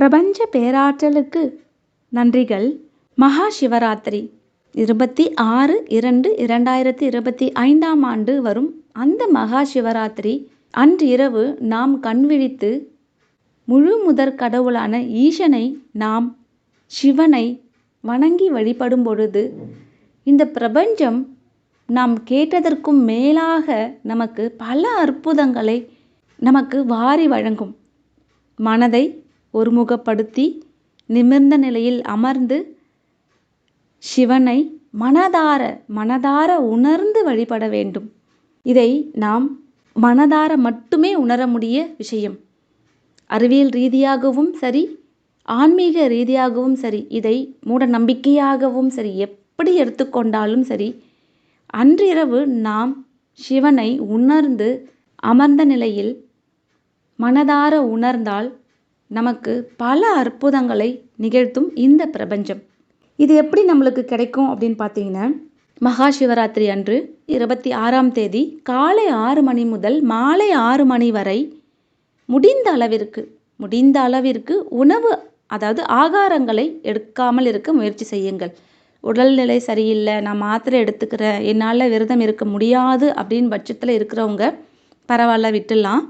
பிரபஞ்ச பேராற்றலுக்கு நன்றிகள். மகா சிவராத்திரி. இருபத்தி ஆறு இரண்டு இரண்டாயிரத்தி இருபத்தி ஐந்தாம் ஆண்டு வரும் அந்த மகா சிவராத்திரி அன்று இரவு நாம் கண்விழித்து முழு முதற் கடவுளான ஈசனை நாம் சிவனை வணங்கி வழிபடும் பொழுது இந்த பிரபஞ்சம் நாம் கேட்டதற்கும் மேலாக நமக்கு பல அற்புதங்களை நமக்கு வாரி வழங்கும். மனதை ஒருமுகப்படுத்தி நிமிர்ந்த நிலையில் அமர்ந்து சிவனை மனதார மனதார உணர்ந்து வழிபட வேண்டும். இதை நாம் மனதார மட்டுமே உணர முடிய விஷயம். அறிவியல் ரீதியாகவும் சரி ஆன்மீக ரீதியாகவும் சரி இதை மூட நம்பிக்கையாகவும் சரி எப்படி எடுத்துக்கொண்டாலும் சரி அன்றிரவு நாம் சிவனை உணர்ந்து அமர்ந்த நிலையில் மனதார உணர்ந்தால் நமக்கு பல அற்புதங்களை நிகழ்த்தும் இந்த பிரபஞ்சம். இது எப்படி நம்மளுக்கு கிடைக்கும் அப்படின்னு பார்த்தீங்கன்னா மகா சிவராத்திரி அன்று இருபத்தி ஆறாம் தேதி காலை ஆறு மணி முதல் மாலை ஆறு மணி வரை முடிந்த அளவிற்கு முடிந்த அளவிற்கு உணவு அதாவது ஆகாரங்களை எடுக்காமல் இருக்க முயற்சி செய்யுங்கள். உடல்நிலை சரியில்லை நான் மாத்திரை எடுத்துக்கிறேன் என்னால் விரதம் இருக்க முடியாது அப்படின்னு பட்சத்தில் இருக்கிறவங்க பரவாயில்ல விட்டுடலாம்.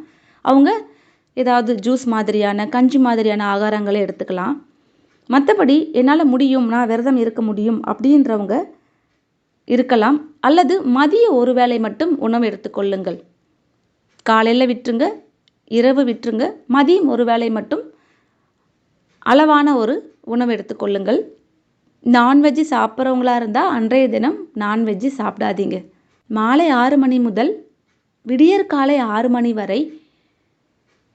அவங்க ஏதாவது ஜூஸ் மாதிரியான கஞ்சி மாதிரியான ஆகாரங்களை எடுத்துக்கலாம். மற்றபடி என்னால் முடியும் நான் விரதம் இருக்க முடியும் அப்படின்றவங்க இருக்கலாம். அல்லது மதிய ஒரு வேளை மட்டும் உணவு எடுத்துக்கொள்ளுங்கள் காலையில் விட்டுருங்க இரவு விட்டுருங்க மதியம் ஒரு வேளை மட்டும் அளவான ஒரு உணவு எடுத்துக்கொள்ளுங்கள் நான்வெஜ்ஜு சாப்பிட்றவங்களா இருந்தால் அன்றைய தினம் நான்வெஜ்ஜு சாப்பிடாதீங்க. மாலை ஆறு மணி முதல் விடியற் காலை ஆறு மணி வரை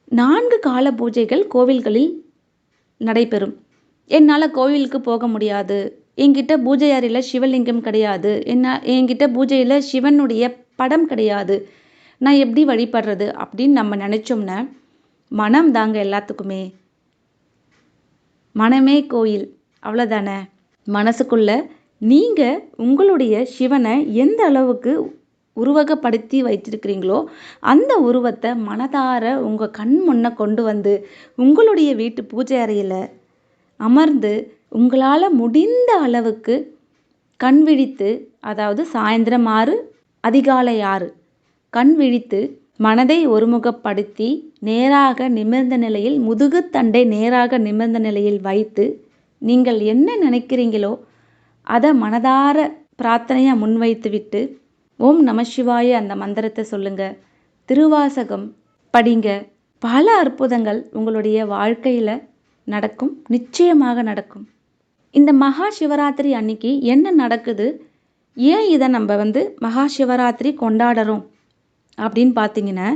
நான்கு கால பூஜைகள் கோவில்களில் நடைபெறும். என்னால் கோவிலுக்கு போக முடியாது. என்கிட்ட பூஜை அறையில் சிவலிங்கம் கிடையாது. என்ன என்கிட்ட பூஜையில் சிவனுடைய படம் கிடையாது. நான் எப்படி வழிபடுறது அப்படின்னு நம்ம நினச்சோம்னா மனம் தாங்க எல்லாத்துக்குமே. மனமே கோயில். அவ்வளோதானே மனசுக்குள்ள நீங்கள் உங்களுடைய சிவனை எந்த அளவுக்கு உருவகப்படுத்தி வைத்திருக்கிறீங்களோ அந்த உருவத்தை மனதார உங்கள் கண் முன்ன கொண்டு வந்து உங்களுடைய வீட்டு பூஜை அறையில் அமர்ந்து உங்களால் முடிந்த அளவுக்கு கண் விழித்து அதாவது சாயந்தரம் ஆறு அதிகாலை ஆறு கண் விழித்து மனதை ஒருமுகப்படுத்தி நேராக நிமிர்ந்த நிலையில் முதுகுத்தண்டை நேராக நிமிர்ந்த நிலையில் வைத்து நீங்கள் என்ன நினைக்கிறீங்களோ அதை மனதார பிரார்த்தனையாக முன்வைத்து விட்டு ஓம் நம சிவாய அந்த மந்திரத்தை சொல்லுங்க. திருவாசகம் படிங்க. பல அற்புதங்கள் உங்களுடைய வாழ்க்கையில் நடக்கும் நிச்சயமாக நடக்கும். இந்த மகா சிவராத்திரி அன்னைக்கு என்ன நடக்குது? ஏன் இதை நம்ம வந்து மகா சிவராத்திரி கொண்டாடுறோம்? அப்படின்னு பார்த்தீங்கன்னா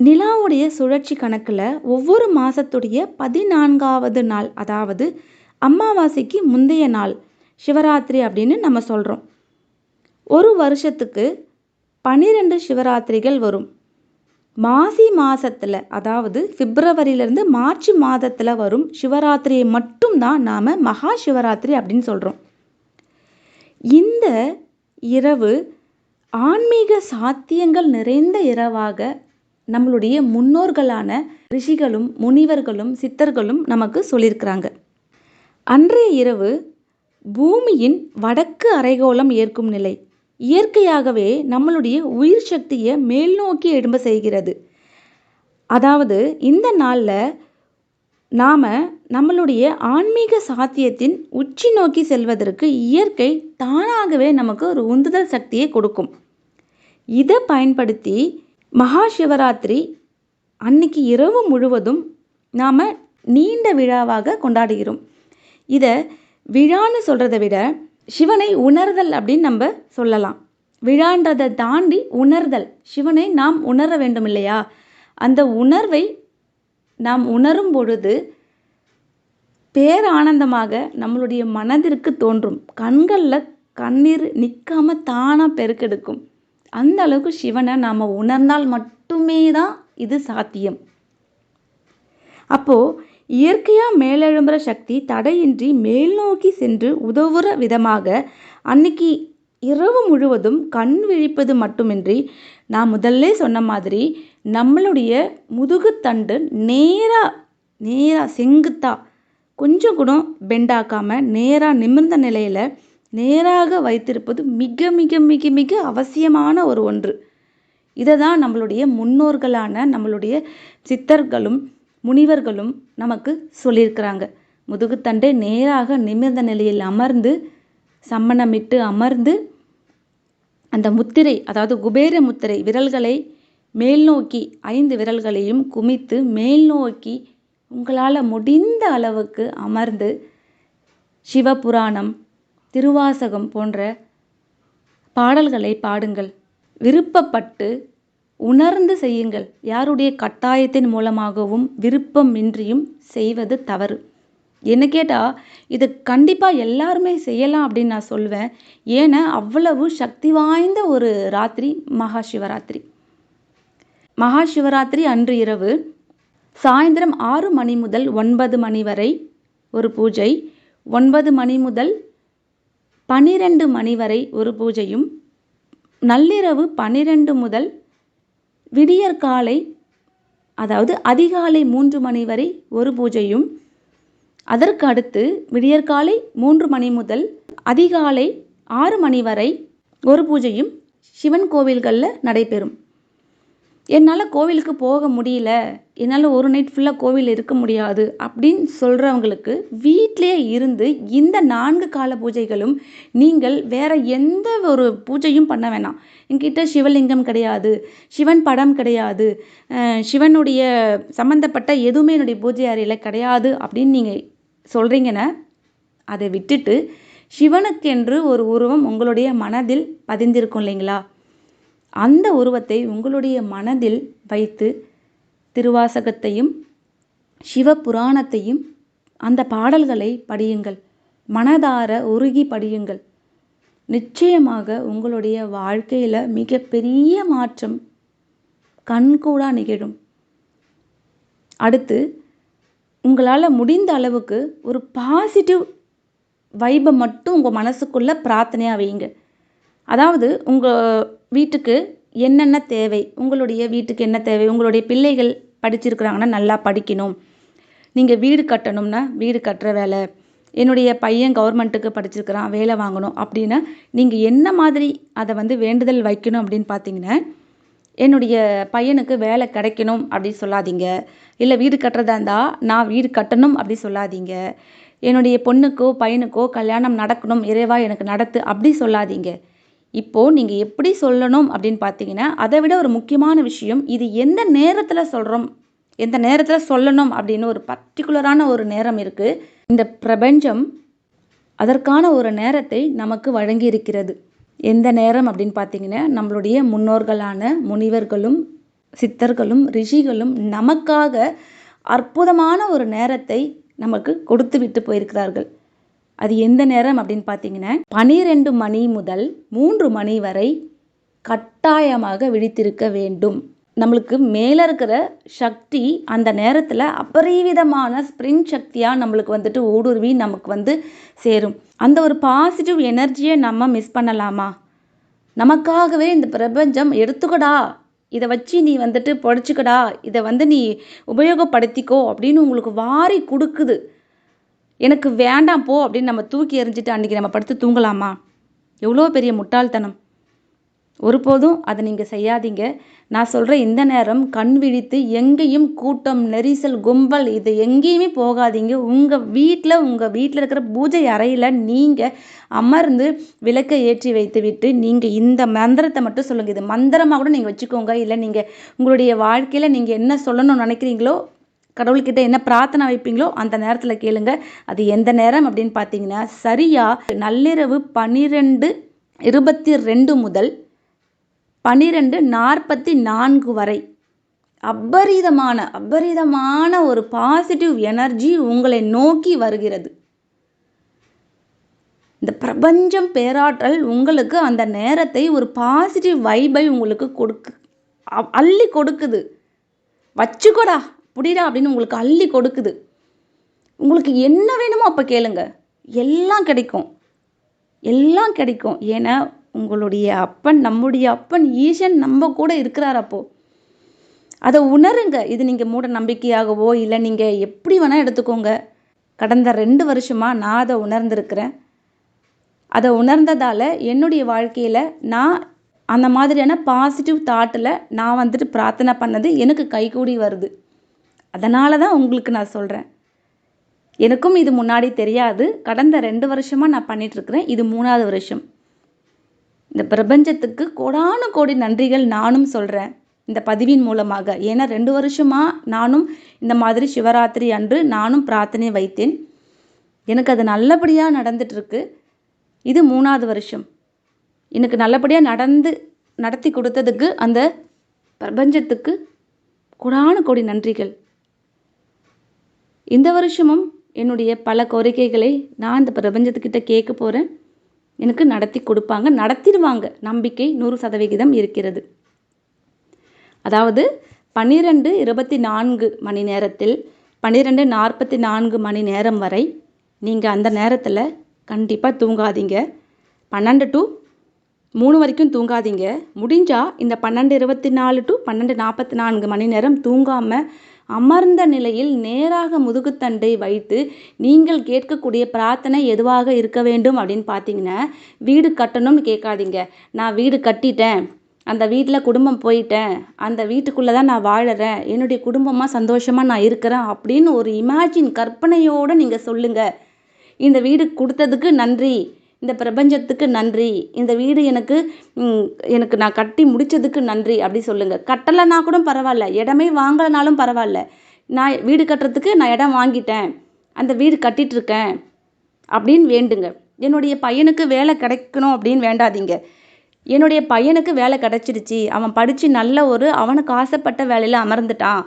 நிலாவுடைய சுழற்சி கணக்கில் ஒவ்வொரு மாதத்துடைய பதினான்காவது நாள் அதாவது அமாவாசைக்கு முந்தைய நாள் சிவராத்திரி அப்படின்னு நம்ம சொல்கிறோம் ஒரு வருஷத்துக்கு பன்னிரெண்டு சிவராத்திரிகள் வரும். மாசி மாதத்தில் அதாவது பிப்ரவரியிலேருந்து மார்ச் மாதத்தில் வரும் சிவராத்திரியை மட்டும்தான் நாம் மகா சிவராத்திரி அப்படின்னு சொல்கிறோம் இந்த இரவு ஆன்மீக சாத்தியங்கள் நிறைந்த இரவாக நம்மளுடைய முன்னோர்களான ரிஷிகளும் முனிவர்களும் சித்தர்களும் நமக்கு சொல்லியிருக்கிறாங்க. அன்றைய இரவு பூமியின் வடக்கு அரைகோளம் ஏற்கும் நிலை. இயற்கையாகவே நம்மளுடைய உயிர் சக்தியை மேல் நோக்கி எடும்ப செய்கிறது. அதாவது இந்த நாளில் நாம் நம்மளுடைய ஆன்மீக சாத்தியத்தின் உச்சி நோக்கி செல்வதற்கு இயற்கை தானாகவே நமக்கு ஒரு உந்துதல் சக்தியை கொடுக்கும். இதை பயன்படுத்தி மகா சிவராத்திரி அன்னைக்கு இரவு முழுவதும் நாம் நீண்ட விழாவாக கொண்டாடுகிறோம். இதை விழான்னு சொல்கிறத விட சிவனை உணர்தல் அப்படின்னு நம்ம சொல்லலாம். விழான்றதை தாண்டி உணர்தல். சிவனை நாம் உணர வேண்டும் இல்லையா அந்த உணர்வை நாம் உணரும் பொழுது பேரானந்தமாக நம்மளுடைய மனதிற்கு தோன்றும். கண்களில் கண்ணீர் நிற்காம தானாக பெருக்கெடுக்கும். அந்த அளவுக்கு சிவனை நாம் உணர்ந்தால் மட்டுமே தான் இது சாத்தியம். அப்போது இயற்கையாக மேலெழும்புற சக்தி தடையின்றி மேல் நோக்கி சென்று உதவுற விதமாக அன்னைக்கு இரவு முழுவதும் கண் விழிப்பது மட்டுமின்றி நான் முதல்ல சொன்ன மாதிரி நம்மளுடைய முதுகுத்தண்டு நேராக நேராக செங்குத்தா கொஞ்சம் கூட பெண்டாக்காமல் நேராக நிமிர்ந்த நிலையில் நேராக வைத்திருப்பது மிக மிக மிக மிக அவசியமான ஒரு ஒன்று. இதை தான் நம்மளுடைய முன்னோர்களான நம்மளுடைய சித்தர்களும் முனிவர்களும் நமக்கு சொல்லியிருக்கிறாங்க. முதுகுத்தண்டை நேராக நிமிர்ந்த நிலையில் அமர்ந்து சம்மணமிட்டு அமர்ந்து அந்த முத்திரை அதாவது குபேர முத்திரை விரல்களை மேல் நோக்கி ஐந்து விரல்களையும் குமித்து மேல் நோக்கி உங்களால் முடிந்த அளவுக்கு அமர்ந்து சிவபுராணம் திருவாசகம் போன்ற பாடல்களை பாடுங்கள். விருப்பப்பட்டு உணர்ந்து செய்யுங்கள். யாருடைய கட்டாயத்தின் மூலமாகவும் விருப்பமின்றியும் செய்வது தவறு. என்ன கேட்டால் இது கண்டிப்பாக எல்லாருமே செய்யலாம் அப்படின்னு நான் சொல்வேன். ஏன்னா அவ்வளவு சக்தி வாய்ந்த ஒரு ராத்திரி மகா சிவராத்திரி மகா சிவராத்திரி அன்று இரவு சாயந்தரம் ஆறு மணி முதல் ஒன்பது மணி வரை ஒரு பூஜை ஒன்பது மணி முதல் பனிரெண்டு மணி வரை ஒரு பூஜையும் நள்ளிரவு பனிரெண்டு முதல் விடியற்காலை அதாவது அதிகாலை மூன்று மணி வரை ஒரு பூஜையும் அதற்கு அடுத்து விடியற்காலை மூன்று மணி முதல் அதிகாலை ஆறு மணி வரை ஒரு பூஜையும் சிவன் கோவில்களில் நடைபெறும். என்னால் கோவிலுக்கு போக முடியல. என்னால் ஒரு நைட் ஃபுல்லாக கோவில் இருக்க முடியாது அப்படின்னு சொல்கிறவங்களுக்கு வீட்டிலே இருந்து இந்த நான்கு கால பூஜைகளும் நீங்கள் வேறு எந்த ஒரு பூஜையும் பண்ண வேணாம். என்கிட்ட சிவலிங்கம் கிடையாது சிவன் படம் கிடையாது சிவனுடைய சம்மந்தப்பட்ட எதுவுமே என்னுடைய பூஜை அறையில் கிடையாது அப்படின்னு நீங்கள் சொல்கிறீங்கன்னா அதை விட்டுட்டு சிவனுக்கென்று ஒரு உருவம் உங்களுடைய மனதில் பதிந்திருக்கும் இல்லைங்களா? அந்த உருவத்தை உங்களுடைய மனதில் வைத்து திருவாசகத்தையும் சிவபுராணத்தையும் அந்த பாடல்களை படியுங்கள். மனதார உருகி படியுங்கள். நிச்சயமாக உங்களுடைய வாழ்க்கையில் மிகப்பெரிய மாற்றம் கண்கூடா நிகழும். அடுத்து உங்களால் முடிந்த அளவுக்கு ஒரு பாசிட்டிவ் வைபை மட்டும் உங்கள் மனசுக்குள்ளே பிரார்த்தனையாக வைங்க அதாவது உங்கள் வீட்டுக்கு என்னென்ன தேவை? உங்களுடைய வீட்டுக்கு என்ன தேவை? உங்களுடைய பிள்ளைகள் படிச்சிருக்கிறாங்கன்னா நல்லா படிக்கணும். நீங்கள் வீடு கட்டணும்னா வீடு கட்டுற வேலை. என்னுடைய பையன் கவர்மெண்ட்டுக்கு படிச்சிருக்கிறான் வேலை வாங்கணும் அப்படின்னா நீங்கள் என்ன மாதிரி அதை வந்து வேண்டுதல் வைக்கணும் அப்படின்னு பார்த்தீங்கன்னா என்னுடைய பையனுக்கு வேலை கிடைக்கணும் அப்படி சொல்லாதீங்க. இல்லை வீடு கட்டுறதா இருந்தால் நான் வீடு கட்டணும் அப்படி சொல்லாதீங்க. என்னுடைய பொண்ணுக்கோ பையனுக்கோ கல்யாணம் நடக்கணும் இறைவா எனக்கு நடத்து அப்படி சொல்லாதீங்க. இப்போது நீங்கள் எப்படி சொல்லணும் அப்படின்னு பார்த்தீங்கன்னா அதை விட ஒரு முக்கியமான விஷயம் இது எந்த நேரத்தில் சொல்கிறோம் எந்த நேரத்தில் சொல்லணும் அப்படின்னு ஒரு பர்டிகுலரான ஒரு நேரம் இருக்குது இந்த பிரபஞ்சம் அதற்கான ஒரு நேரத்தை நமக்கு வழங்கி இருக்கிறது எந்த நேரம் அப்படின்னு பார்த்தீங்கன்னா நம்மளுடைய முன்னோர்களான முனிவர்களும் சித்தர்களும் ரிஷிகளும் நமக்காக அற்புதமான ஒரு நேரத்தை நமக்கு கொடுத்து விட்டு போயிருக்கிறார்கள். அது எந்த நேரம் அப்படின்னு பார்த்தீங்கன்னா பனிரெண்டு மணி முதல் மூன்று மணி வரை கட்டாயமாக விழித்திருக்க வேண்டும். நம்மளுக்கு மேலே இருக்கிற சக்தி அந்த நேரத்தில் அபரிவிதமான ஸ்ப்ரிங் சக்தியாக நம்மளுக்கு வந்துட்டு ஊடுருவி நமக்கு வந்து சேரும். அந்த ஒரு பாசிட்டிவ் எனர்ஜியை நம்ம மிஸ் பண்ணலாமா? நமக்காகவே இந்த பிரபஞ்சம் எடுத்துக்கடா. இதை வச்சு நீ வந்துட்டு பொழைச்சிக்கடா இதை வந்து நீ உபயோகப்படுத்திக்கோ அப்படின்னு உங்களுக்கு வாரி கொடுக்குது. எனக்கு வேண்டாம் போ அப்படின்னு நம்ம தூக்கி எறிஞ்சிட்டு அன்றைக்கி நம்ம படுத்து தூங்கலாமா? எவ்வளோ பெரிய முட்டாள்தனம். ஒருபோதும் அதை நீங்கள் செய்யாதீங்க. நான் சொல்கிற இந்த நேரம் கண் விழித்து எங்கேயும் கூட்டம் நெரிசல் கும்பல் இது எங்கேயுமே போகாதீங்க. உங்கள் வீட்டில் உங்கள் வீட்டில் இருக்கிற பூஜை அறையில் நீங்கள் அமர்ந்து விளக்கை ஏற்றி வைத்து விட்டு நீங்கள் இந்த மந்திரத்தை மட்டும் சொல்லுங்கள் இது மந்திரமாக கூட நீங்கள் வச்சுக்கோங்க. இல்லை நீங்கள் உங்களுடைய வாழ்க்கையில் நீங்கள் என்ன சொல்லணும்னு நினைக்கிறீங்களோ கடவுள்கிட்ட என்ன பிரார்த்தனை வைப்பீங்களோ அந்த நேரத்தில் கேளுங்க. அது எந்த நேரம் அப்படின்னு பார்த்தீங்கன்னா சரியாக நள்ளிரவு பன்னிரெண்டு இருபத்தி ரெண்டு முதல் பன்னிரெண்டு நாற்பத்தி நான்கு வரை அபரிதமான அபரிதமான ஒரு பாசிட்டிவ் எனர்ஜி உங்களை நோக்கி வருகிறது. இந்த பிரபஞ்சம் பேராற்றல் உங்களுக்கு அந்த நேரத்தை ஒரு பாசிட்டிவ் வைபை உங்களுக்கு கொடுக்கு அள்ளி கொடுக்குது. வச்சுக்கோடா. புடிடா அப்படின்னு உங்களுக்கு அள்ளி கொடுக்குது. உங்களுக்கு என்ன வேணுமோ அப்போ கேளுங்க. எல்லாம் கிடைக்கும். எல்லாம் கிடைக்கும். ஏன்னா உங்களுடைய அப்பன் நம்முடைய அப்பன் ஈசன் நம்ம கூட இருக்கிறார் அப்போது அதை உணருங்க. இது நீங்கள் மூட நம்பிக்கையாகவோ இல்லை நீங்கள் எப்படி வேணால் எடுத்துக்கோங்க. கடந்த ரெண்டு வருஷமாக நான் அதை உணர்ந்திருக்கிறேன். அதை உணர்ந்ததால் என்னுடைய வாழ்க்கையில் நான் அந்த மாதிரியான பாசிட்டிவ் தாட்டில் நான் வந்துட்டு பிரார்த்தனை பண்ணது எனக்கு கைகூடி வருது. அதனால தான் உங்களுக்கு நான் சொல்கிறேன் எனக்கும் இது முன்னாடி தெரியாது. கடந்த ரெண்டு வருஷமாக நான் பண்ணிகிட்ருக்கிறேன் இது மூணாவது வருஷம். இந்த பிரபஞ்சத்துக்கு கோடான கோடி நன்றிகள் நானும் சொல்கிறேன் இந்த பதிவின் மூலமாக. ஏன்னா ரெண்டு வருஷமாக நானும் இந்த மாதிரி சிவராத்திரி அன்று நானும் பிரார்த்தனை வைத்தேன். எனக்கு அது நல்லபடியாக நடந்துட்டுருக்கு. இது மூணாவது வருஷம். எனக்கு நல்லபடியாக நடந்து நடத்தி கொடுத்ததுக்கு அந்த பிரபஞ்சத்துக்கு கோடான கோடி நன்றிகள். இந்த வருஷமும் என்னுடைய பல கோரிக்கைகளை நான் இந்த பிரபஞ்சத்துக்கிட்ட கேட்க போகிறேன் எனக்கு நடத்தி கொடுப்பாங்க நடத்திடுவாங்க. நம்பிக்கை நூறு சதவிகிதம் இருக்கிறது. அதாவது பன்னிரெண்டு இருபத்தி நான்கு மணி நேரத்தில் பன்னிரெண்டு நாற்பத்தி நான்கு மணி நேரம் வரை நீங்கள் அந்த நேரத்தில் கண்டிப்பாக தூங்காதீங்க. பன்னெண்டு டு மூணு வரைக்கும் தூங்காதீங்க. முடிஞ்சால் இந்த பன்னெண்டு இருபத்தி நாலு டு பன்னெண்டு நாற்பத்தி நான்கு மணி நேரம் தூங்காமல் அமர்ந்த நிலையில் நேராக முதுகுத்தண்டை வைத்து நீங்கள் கேட்கக்கூடிய பிரார்த்தனை எதுவாக இருக்க வேண்டும் அப்படின்னு பார்த்தீங்கன்னா வீடு கட்டணும்னு கேட்காதீங்க. நான் வீடு கட்டிட்டேன். அந்த வீட்டில் குடும்பம் போயிட்டேன். அந்த வீட்டுக்குள்ளே தான் நான் வாழறேன். என்னுடைய குடும்பமாக சந்தோஷமாக நான் இருக்கிறேன் அப்படின்னு ஒரு இமேஜின் கற்பனையோடு நீங்கள் சொல்லுங்கள் இந்த வீடு கொடுத்ததுக்கு நன்றி. இந்த பிரபஞ்சத்துக்கு நன்றி. இந்த வீடு எனக்கு எனக்கு நான் கட்டி முடித்ததுக்கு நன்றி அப்படி சொல்லுங்கள் கட்டலைன்னா கூட பரவாயில்ல. இடமே வாங்கலைனாலும் பரவாயில்ல. நான் வீடு கட்டுறதுக்கு நான் இடம் வாங்கிட்டேன். அந்த வீடு கட்டிகிட்ருக்கேன் அப்படின்னு வேண்டுங்க. என்னுடைய பையனுக்கு வேலை கிடைக்கணும் அப்படின்னு வேண்டாதீங்க. என்னுடைய பையனுக்கு வேலை கிடச்சிருச்சு அவன் படித்து நல்ல ஒரு அவனுக்கு ஆசைப்பட்ட வேலையில் அமர்ந்துட்டான்.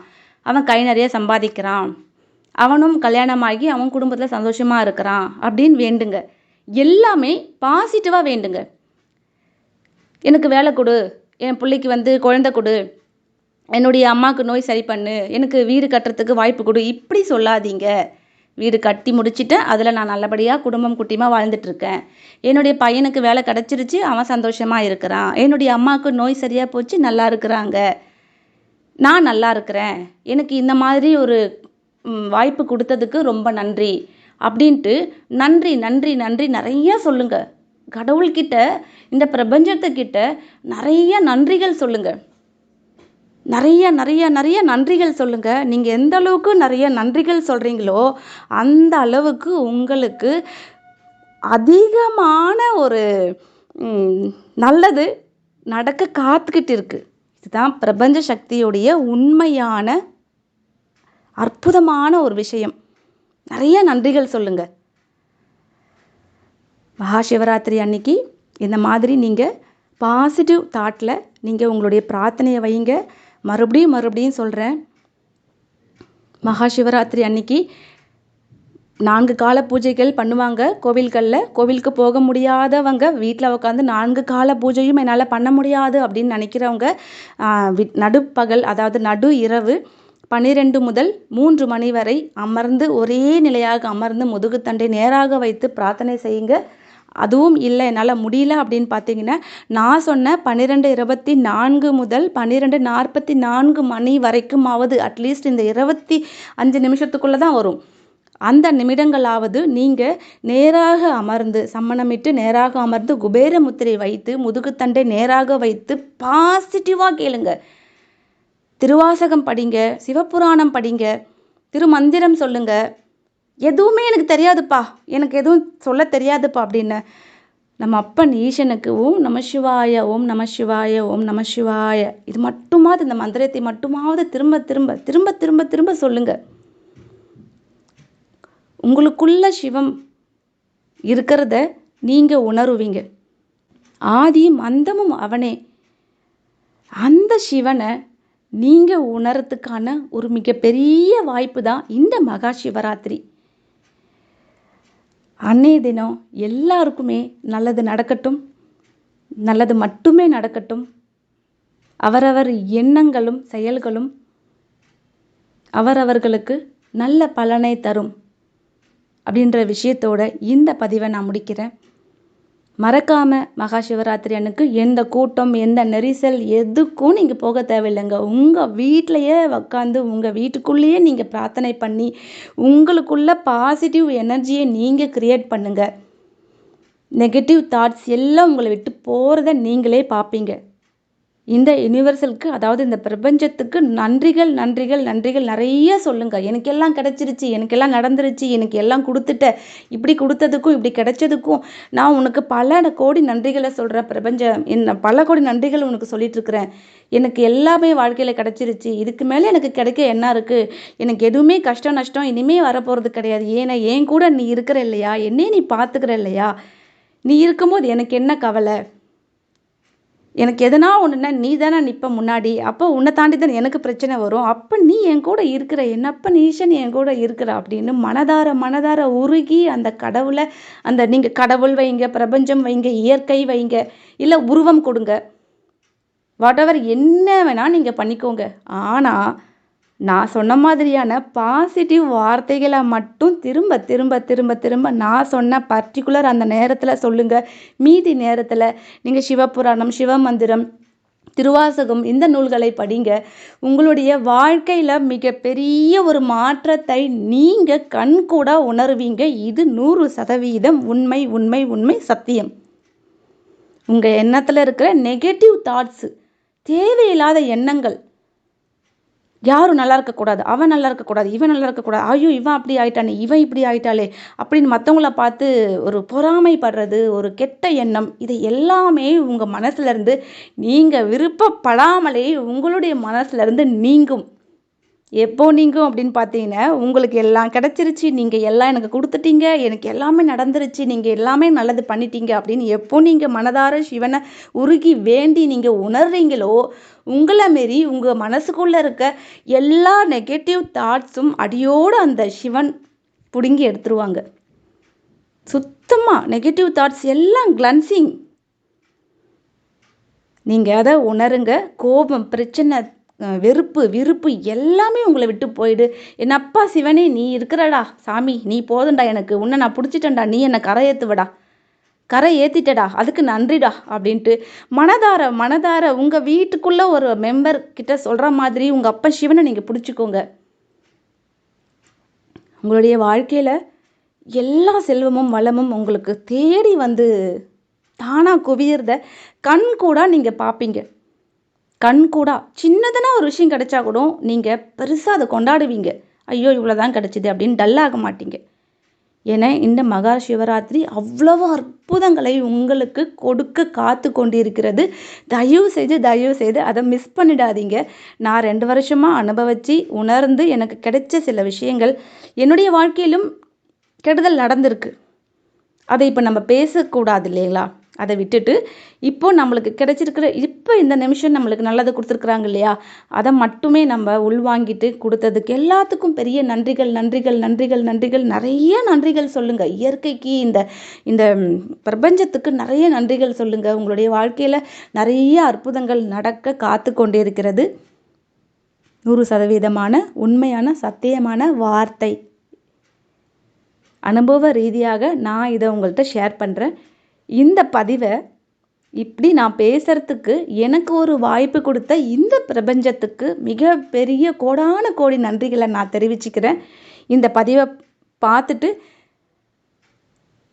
அவன் கை நிறைய சம்பாதிக்கிறான். அவனும் கல்யாணமாகி அவன் குடும்பத்தில் சந்தோஷமாக இருக்கிறான் அப்படின்னு வேண்டுங்க. எல்லாமே பாசிட்டிவாக வேண்டுங்க. எனக்கு வேலை கொடு என் பிள்ளைக்கு வந்து குழந்தை கொடு என்னுடைய அம்மாவுக்கு நோய் சரி பண்ணு எனக்கு வீடு கட்டுறதுக்கு வாய்ப்பு கொடு இப்படி சொல்லாதீங்க. வீடு கட்டி முடிச்சுட்டேன் அதில் நான் நல்லபடியாக குடும்பம் குட்டியமாக வாழ்ந்துட்டுருக்கேன். என்னுடைய பையனுக்கு வேலை கிடச்சிருச்சு அவன் சந்தோஷமாக இருக்கிறான். என்னுடைய அம்மாவுக்கு நோய் சரியாக போச்சு நல்லா இருக்கிறாங்க. நான் நல்லா இருக்கிறேன். எனக்கு இந்த மாதிரி ஒரு வாய்ப்பு கொடுத்ததுக்கு ரொம்ப நன்றி. அப்படின்ட்டு நன்றி நன்றி நன்றி நிறைய சொல்லுங்கள் கடவுள்கிட்ட இந்த பிரபஞ்சத்துக்கிட்ட நிறைய நன்றிகள் சொல்லுங்கள் நிறைய நிறைய நிறைய நன்றிகள் சொல்லுங்கள் நீங்கள் எந்த அளவுக்கு நிறைய நன்றிகள் சொல்கிறீங்களோ அந்த அளவுக்கு உங்களுக்கு அதிகமான ஒரு நல்லது நடக்க காத்துக்கிட்டு இருக்குது இதுதான் பிரபஞ்ச சக்தியுடைய உண்மையான அற்புதமான ஒரு விஷயம். நிறைய நன்றிகள் சொல்லுங்கள் மகா சிவராத்திரி அன்னைக்கு இந்த மாதிரி நீங்கள் பாசிட்டிவ் தாட்டில் நீங்கள் உங்களுடைய பிரார்த்தனையை வைங்க. மறுபடியும் மறுபடியும் சொல்கிறேன் மகா சிவராத்திரி அன்னைக்கு நான்கு கால பூஜைகள் பண்ணுவாங்க கோவில்களில். கோவிலுக்கு போக முடியாதவங்க வீட்டில் உட்காந்து நான்கு கால பூஜையும் என்னால் பண்ண முடியாது அப்படின்னு நினைக்கிறவங்க நடுப்பகல் அதாவது நடு இரவு பனிரெண்டு முதல் மூன்று மணி வரை அமர்ந்து ஒரே நிலையாக அமர்ந்து முதுகுத்தண்டை நேராக வைத்து பிரார்த்தனை செய்யுங்க. அதுவும் இல்லை என்னால் முடியல அப்படின்னு பார்த்தீங்கன்னா நான் சொன்ன பன்னிரெண்டு இருபத்தி நான்கு முதல் பன்னிரெண்டு நாற்பத்தி நான்கு மணி வரைக்குமாவது அட்லீஸ்ட் இந்த இருபத்தி அஞ்சு நிமிஷத்துக்குள்ளே தான் வரும். அந்த நிமிடங்களாவது நீங்கள் நேராக அமர்ந்து சம்மணமிட்டு நேராக அமர்ந்து குபேர முத்திரை வைத்து முதுகுத்தண்டை நேராக வைத்து பாசிட்டிவாக கேளுங்கள் திருவாசகம் படிங்க சிவபுராணம் படிங்க திருமந்திரம் சொல்லுங்க. எதுவுமே எனக்கு தெரியாதுப்பா. எனக்கு எதுவும் சொல்ல தெரியாதுப்பா அப்படின்னு. நம்ம அப்பன் ஈசனுக்கு ஓம் நம சிவாய ஓம் நம சிவாய ஓம் நம சிவாய. இது மட்டுமாவது இந்த மந்திரத்தை மட்டுமாவது திரும்ப திரும்ப திரும்ப திரும்ப திரும்ப சொல்லுங்க. உங்களுக்குள்ள சிவம் இருக்கிறத நீங்க உணருவீங்க. ஆதியும் அந்தமும் அவனே. அந்த சிவனை நீங்கள் உணரத்துக்கான ஒரு மிகப்பெரிய வாய்ப்பு தான் இந்த மகா சிவராத்திரி. அன்னைய தினம் எல்லாருக்குமே நல்லது நடக்கட்டும் நல்லது மட்டுமே நடக்கட்டும். அவரவர் எண்ணங்களும் செயல்களும் அவரவர்களுக்கு நல்ல பலனை தரும் அப்படின்ற விஷயத்தோட இந்த பதிவை நான் முடிக்கிறேன். மறக்காமல் மகா சிவராத்திரி அன்னைக்கு எந்த கூட்டம் எந்த நெரிசல் எதுக்கும் நீங்கள் போக தேவையில்லைங்க. உங்கள் வீட்டிலையே உக்காந்து உங்கள் வீட்டுக்குள்ளேயே நீங்கள் பிரார்த்தனை பண்ணி உங்களுக்குள்ள பாசிட்டிவ் எனர்ஜியை நீங்கள் க்ரியேட் பண்ணுங்கள் நெகட்டிவ் தாட்ஸ் எல்லாம் உங்களை விட்டு போகிறத நீங்களே பார்ப்பீங்க. இந்த யூனிவர்சலுக்கு அதாவது இந்த பிரபஞ்சத்துக்கு நன்றிகள் நன்றிகள் நன்றிகள் நிறைய சொல்லுங்கள் எனக்கெல்லாம் கிடச்சிருச்சு எனக்கெல்லாம் நடந்துருச்சு எனக்கு எல்லாம் கொடுத்துட்ட. இப்படி கொடுத்ததுக்கும் இப்படி கிடைச்சதுக்கும் நான் உனக்கு பல கோடி நன்றிகளை சொல்கிறேன் பிரபஞ்சம். என்ன பல கோடி நன்றிகள் உனக்கு சொல்லிட்டு இருக்கிறேன் எனக்கு எல்லாமே வாழ்க்கையில் கிடச்சிருச்சு. இதுக்கு மேலே எனக்கு கிடைக்க என்ன இருக்குது எனக்கு எதுவுமே கஷ்டம் நஷ்டம் இனிமே வரப்போகிறது கிடையாது. ஏன்னா என் கூட நீ இருக்கிற இல்லையா? என்னையே நீ பார்த்துக்கிற இல்லையா? நீ இருக்கும்போது எனக்கு என்ன கவலை? எனக்கு எதனா ஒன்றுனா நீ தானே நிற்ப முன்னாடி. அப்போ உன்னை தாண்டி தான் எனக்கு பிரச்சனை வரும். அப்போ நீ என் கூட இருக்கிற என்னப்ப நீஷன் என் கூட இருக்கிற அப்படின்னு மனதார மனதார உருகி அந்த கடவுளை அந்த நீங்கள் கடவுள் வைங்க பிரபஞ்சம் வைங்க இயற்கை வைங்க இல்லை உருவம் கொடுங்க. வாட் எவர் என்ன வேணால் நீங்கள் பண்ணிக்கோங்க. ஆனால் நான் சொன்ன மாதிரியான பாசிட்டிவ் வார்த்தைகளை மட்டும் திரும்ப திரும்ப திரும்ப திரும்ப நான் சொன்ன பர்டிகுலர் அந்த நேரத்தில் சொல்லுங்கள் மீதி நேரத்தில் நீங்கள் சிவபுராணம் சிவமந்திரம் திருவாசகம் இந்த நூல்களை படிங்க. உங்களுடைய வாழ்க்கையில் மிகப்பெரிய ஒரு மாற்றத்தை நீங்கள் கண் கூட உணர்வீங்க. இது நூறு சதவீதம் உண்மை உண்மை உண்மை சத்தியம். உங்கள் எண்ணத்தில் இருக்கிற நெகட்டிவ் தாட்ஸு தேவையில்லாத எண்ணங்கள் யாரும் நல்லா இருக்கக்கூடாது அவன் நல்லா இருக்கக்கூடாது இவன் நல்லா இருக்கக்கூடாது ஐயோ இவன் அப்படி ஆயிட்டானே இவன் இப்படி ஆயிட்டாளே அப்படின்னு மற்றவங்கள பார்த்து ஒரு பொறாமைப்படுறது ஒரு கெட்ட எண்ணம் இது எல்லாமே உங்கள் மனசுலேருந்து நீங்கள் விருப்பப்படாமலே உங்களுடைய மனசுலேருந்து நீங்கும். எப்போ நீங்கும் அப்படின்னு பார்த்தீங்கன்னா உங்களுக்கு எல்லாம் கிடச்சிருச்சு நீங்கள் எல்லாம் எனக்கு கொடுத்துட்டீங்க எனக்கு எல்லாமே நடந்துருச்சு நீங்கள் எல்லாமே நல்லது பண்ணிட்டீங்க அப்படின்னு எப்போ நீங்கள் மனதார சிவனை உருகி வேண்டி நீங்கள் உணர்றீங்களோ உங்களை மாரி உங்கள் மனசுக்குள்ளே இருக்க எல்லா நெகட்டிவ் தாட்ஸும் அடியோடு அந்த சிவன் பிடுங்கி எடுத்துருவாங்க. சுத்தமாக நெகட்டிவ் தாட்ஸ் எல்லாம் கிளன்சிங் நீங்கள் அதை உணருங்க. கோபம் பிரச்சனை வெறுப்பு விருப்பு எல்லாமே உங்களை விட்டு போயிடு. என்னப்பா சிவனே நீ இருக்கிறடா. சாமி நீ போதுண்டா எனக்கு. உன்னை நான் பிடிச்சிட்டேன்டா. நீ என்னை கரை ஏற்றுவடா கரை ஏற்றிட்டடா அதுக்கு நன்றிடா அப்படின்ட்டு. மனதார மனதார உங்கள் வீட்டுக்குள்ளே ஒரு மெம்பர் கிட்ட சொல்கிற மாதிரி உங்கள் அப்பா சிவனை நீங்கள் பிடிச்சிக்கோங்க. உங்களுடைய வாழ்க்கையில் எல்லா செல்வமும் வளமும் உங்களுக்கு தேடி வந்து தானாக குவியறத கண் கூட நீங்கள் பார்ப்பீங்க கண் கூட சின்னதுனா ஒரு விஷயம் கிடைச்சா கூட நீங்கள் பெருசாக அதை கொண்டாடுவீங்க. ஐயோ இவ்வளோதான் கிடைச்சிது கிடச்சிது அப்படின்னு டல்லாக மாட்டீங்க. ஏன்னா இந்த மகா சிவராத்திரி அவ்வளவு அற்புதங்களை உங்களுக்கு கொடுக்க காத்து கொண்டிருக்கிறது. தயவு செய்து தயவு செய்து அதை மிஸ் பண்ணிடாதீங்க. நான் ரெண்டு வருஷமாக அனுபவித்து உணர்ந்து எனக்கு கிடைச்ச சில விஷயங்கள் என்னுடைய வாழ்க்கையிலும் கெடுதல் நடந்திருக்கு. அதை இப்போ நம்ம பேசக்கூடாது இல்லைங்களா? அதை விட்டுட்டு இப்போ நம்மளுக்கு கிடைச்சிருக்கிற இப்போ இந்த நிமிஷம் நம்மளுக்கு நல்லது கொடுத்துருக்குறாங்க இல்லையா? அதை மட்டுமே நம்ம உள்வாங்கிட்டு கொடுத்ததுக்கு எல்லாத்துக்கும் பெரிய நன்றிகள் நன்றிகள் நன்றிகள் நன்றிகள். நிறைய நன்றிகள் சொல்லுங்கள் இயற்கைக்கு இந்த இந்த பிரபஞ்சத்துக்கு நிறைய நன்றிகள் சொல்லுங்கள் உங்களுடைய வாழ்க்கையில் நிறைய அற்புதங்கள் நடக்க காத்து கொண்டிருக்கிறது. நூறு சதவீதமான உண்மையான சத்தியமான வார்த்தை. அனுபவ ரீதியாக நான் இதை உங்கள்கிட்ட ஷேர் பண்ணுறேன் இந்த பதிவை இப்படி நான் பேசுகிறதுக்கு எனக்கு ஒரு வாய்ப்பு கொடுத்த இந்த பிரபஞ்சத்துக்கு மிக பெரிய கோடான கோடி நன்றிகளை நான் தெரிவிச்சுக்கிறேன். இந்த பதிவை பார்த்துட்டு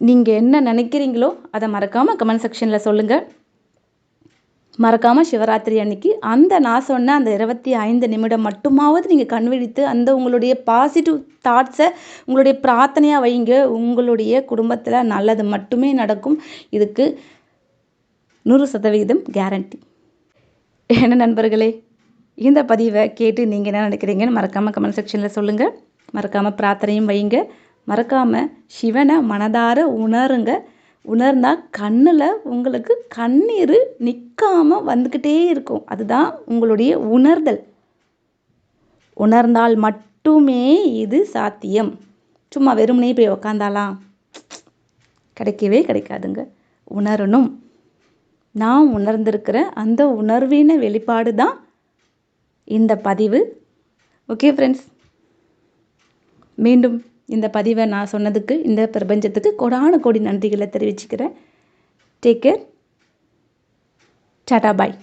நீங்கள் என்ன நினைக்கிறீங்களோ அதை மறக்காமல் கமெண்ட் செக்ஷனில் சொல்லுங்கள் மறக்காமல் சிவராத்திரி அன்னைக்கு அந்த நான் சொன்ன அந்த இருபத்தி ஐந்து நிமிடம் மட்டுமாவது நீங்கள் கண் விழித்து அந்த உங்களுடைய பாசிட்டிவ் தாட்ஸை உங்களுடைய பிரார்த்தனையாக வைங்க. உங்களுடைய குடும்பத்தில் நல்லது மட்டுமே நடக்கும். இதுக்கு நூறு சதவீதம் கேரண்டி என்ன நண்பர்களே இந்த பதிவை கேட்டு நீங்கள் என்ன நினைக்கிறீங்கன்னு மறக்காமல் கமெண்ட் செக்ஷனில் சொல்லுங்கள் மறக்காமல் பிரார்த்தனையும் வைங்க. மறக்காமல் சிவனை மனதார உணருங்க. உணர்ந்தால் கண்ணில் உங்களுக்கு கண்ணீர் நிற்காமல் வந்துக்கிட்டே இருக்கும். அதுதான் உங்களுடைய உணர்தல். உணர்ந்தால் மட்டுமே இது சாத்தியம். சும்மா வெறுமனே போய் உக்காந்தாலாம். கிடைக்கவே கிடைக்காதுங்க. உணரணும். நான் உணர்ந்திருக்கிற அந்த உணர்வின வெளிப்பாடு தான் இந்த பதிவு. ஓகே ஃப்ரெண்ட்ஸ் மீண்டும் இந்த பதிவை நான் சொன்னதுக்கு இந்த பிரபஞ்சத்துக்கு கொடான கோடி நன்றிகளை தெரிவிச்சுக்கிறேன். டேக் கேர் டாடா பாய்